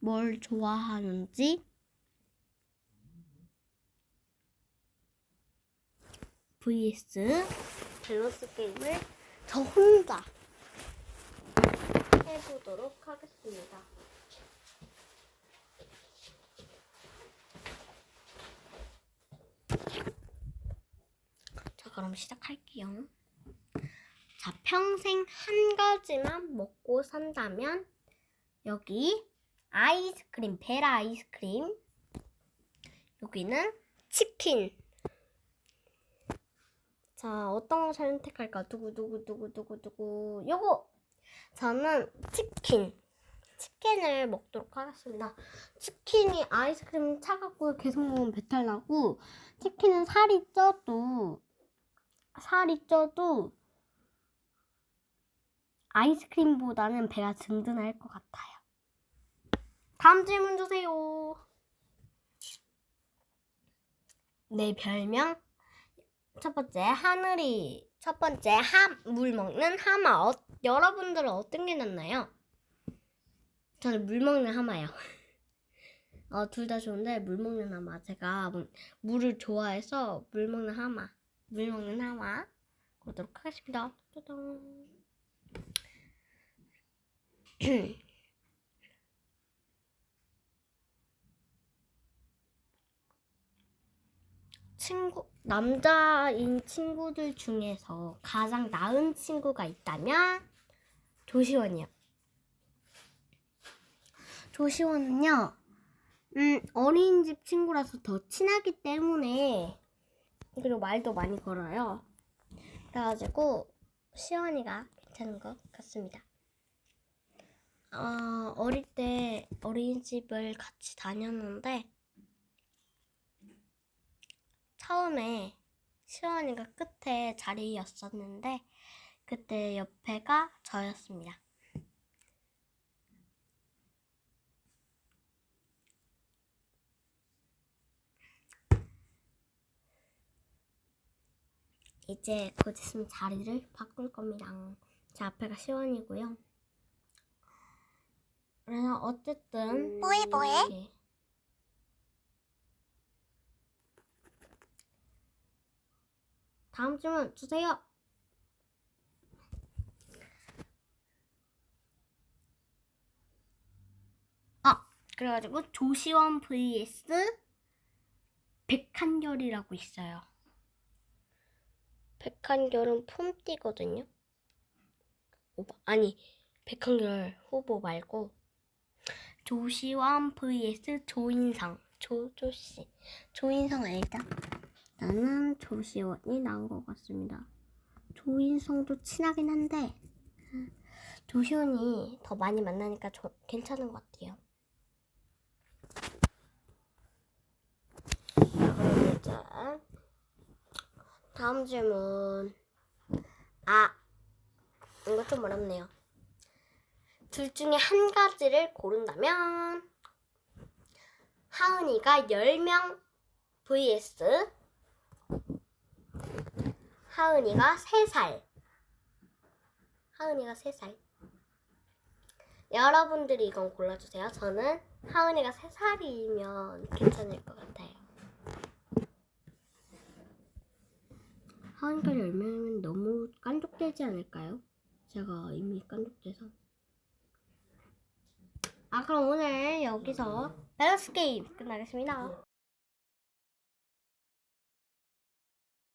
뭘 좋아하는지 vs 밸런스 게임을 저 혼자 해보도록 하겠습니다. 자, 그럼 시작할게요. 자, 평생 한 가지만 먹고 산다면 여기 아이스크림, 베라 아이스크림. 여기는 치킨. 자, 어떤 거 선택할까? 두구 두구 두구 두구 두구. 요거. 저는 치킨. 치킨을 먹도록 하겠습니다. 치킨이 아이스크림 차갑고 계속 먹으면 배탈 나고 치킨은 살이 쪄도 살이 쪄도 아이스크림보다는 배가 든든할 것 같아요. 다음 질문 주세요. 내 별명 첫 번째 하늘이 첫 번째 함물 먹는 하마 어, 여러분들은 어떤 게 낫나요? 저는 물 먹는 하마요. 어, 둘 다 좋은데 물 먹는 하마 제가 물- 물을 좋아해서 물 먹는 하마 물 먹는 하마 보도록 하겠습니다. 짜잔. 친구 남자인 친구들 중에서 가장 나은 친구가 있다면 조시원이요. 조시원은요, 음 어린이집 친구라서 더 친하기 때문에 그리고 말도 많이 걸어요. 그래가지고 시원이가 괜찮은 것 같습니다. 어, 어릴 때 어린이집을 같이 다녔는데 처음에 시원이가 끝에 자리였었는데 그때 옆에가 저였습니다. 이제 곧 있으면 자리를 바꿀 겁니다. 제 앞에가 시원이고요. 그래서 어쨌든 뭐해, 뭐해? 이렇게 다음 질문 주세요. 아, 그래가지고 조시원 vs 백한결이라고 있어요. 백한결은 폼띠거든요. 오빠, 아니, 백한결 후보 말고 조시원 vs 조인성, 조조씨. 조인성 알죠? 나는 조시원이 나은 것 같습니다. 조인성도 친하긴 한데 조시원이 더 많이 만나니까 저, 괜찮은 것 같아요. 이제 다음 질문. 아, 이거 좀 어렵네요. 둘 중에 한 가지를 고른다면 하은이가 10명 vs 하은이가 3살. 하은이가 3살. 여러분들이 이건 골라주세요. 저는 하은이가 3살이면 괜찮을 것 같아요. 하은이가 10명이면 너무 깐족되지 않을까요? 제가 이미 깐족돼서. 아, 그럼 오늘 여기서 밸런스 게임 끝나겠습니다.